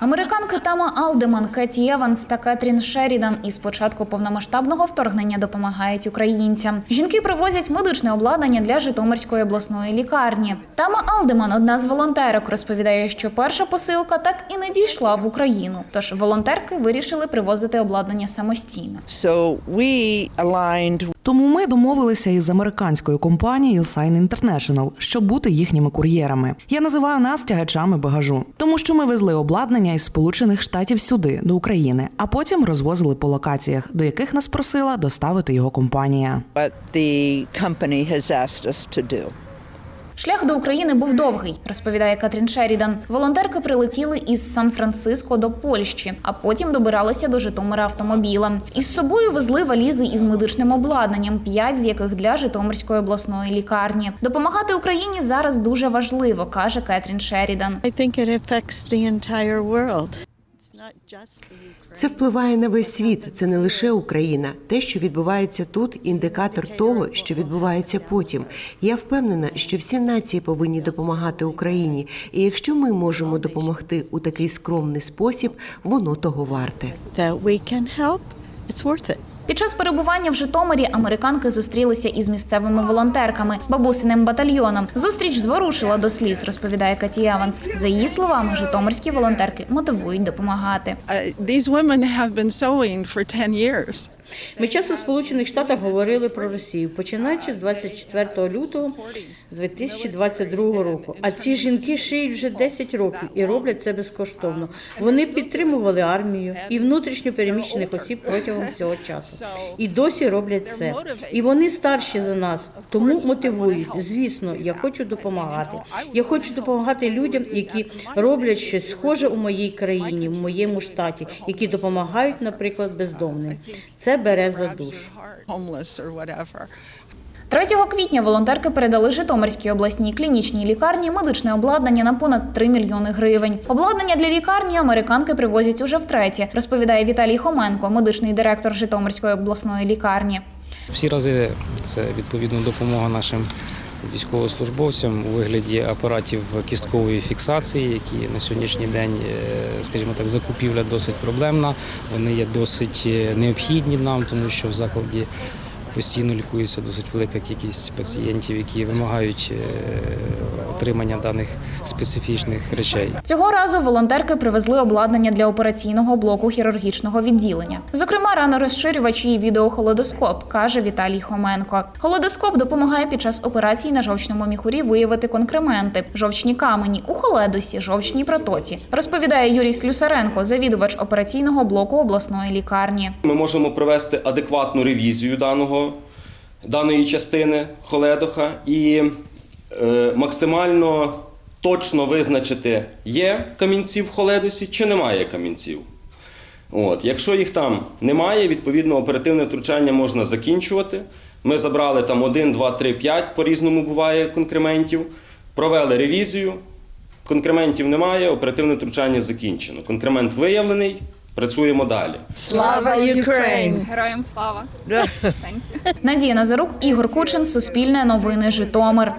Американки Тама Алдеман, Кеті Еванс та Кетрін Шерідан із початку повномасштабного вторгнення допомагають українцям. Жінки привозять медичне обладнання для Житомирської обласної лікарні. Тама Алдеман, одна з волонтерок, розповідає, що перша посилка так і не дійшла в Україну. Тож волонтерки вирішили привозити обладнання самостійно. So we aligned Тому ми домовилися із американською компанією Sign International, щоб бути їхніми кур'єрами. Я називаю нас тягачами багажу, тому що ми везли обладнання із Сполучених Штатів сюди, до України, а потім розвозили по локаціях, до яких нас просила доставити його компанія. what the company has asked us to do. Шлях до України був довгий, розповідає Катрін Шерідан. Волонтерки прилетіли із Сан-Франциско до Польщі, а потім добиралися до Житомира автомобілем. Із собою везли валізи із медичним обладнанням, п'ять з яких для Житомирської обласної лікарні. Допомагати Україні зараз дуже важливо, каже Кетрін Шерідан. Це впливає на весь світ. Це не лише Україна. Те, що відбувається тут, індикатор того, що відбувається потім. Я впевнена, що всі нації повинні допомагати Україні. І якщо ми можемо допомогти у такий скромний спосіб, воно того варте. Під час перебування в Житомирі американки зустрілися із місцевими волонтерками, бабусиним батальйоном. Зустріч зворушила до сліз, розповідає Каті Еванс. За її словами, житомирські волонтерки мотивують допомагати. These women have been sewing for 10 years. Ми часто в Сполучених Штатах говорили про Росію, починаючи з 24 лютого 2022 року. А ці жінки шиють вже 10 років і роблять це безкоштовно. Вони підтримували армію і внутрішньо переміщених осіб протягом цього часу. І досі роблять це. І вони старші за нас, тому мотивують. Звісно, я хочу допомагати. Я хочу допомагати людям, які роблять щось схоже у моїй країні, в моєму штаті, які допомагають, наприклад, бездомним. Це бере за душу. Homeless 3 квітня волонтерки передали Житомирській обласній клінічній лікарні медичне обладнання на понад 3 мільйони гривень. Обладнання для лікарні американки привозять уже втретє, розповідає Віталій Хоменко, медичний директор Житомирської обласної лікарні. Всі рази це відповідно допомога нашим військовослужбовцям у вигляді апаратів кісткової фіксації, які на сьогоднішній день, е, скажімо так, закупівля досить проблемна. Вони є досить е, необхідні нам, тому що в закладі постійно лікується досить велика кількість пацієнтів, які вимагають е, отримання даних специфічних речей. Цього разу волонтерки привезли обладнання для операційного блоку хірургічного відділення. Зокрема, ранорозширювач і відеохолодоскоп, каже Віталій Хоменко. Холодоскоп допомагає під час операцій на жовчному міхурі виявити конкременти, жовчні камені у холедусі, жовчній протоці. Розповідає Юрій Слюсаренко, завідувач операційного блоку обласної лікарні. Ми можемо провести адекватну ревізію даного, даної частини холедоха і е, максимально точно визначити, є камінці в холедусі чи немає камінців. От. Якщо їх там немає, відповідно оперативне втручання можна закінчувати. Ми забрали там 1, 2, 3, 5, по-різному буває конкрементів, провели ревізію, конкрементів немає, оперативне втручання закінчено. Конкремент виявлений, працюємо далі. Слава Ukraine! Героям слава. Надія Назарук, Ігор Кучин, Суспільне новини Житомир.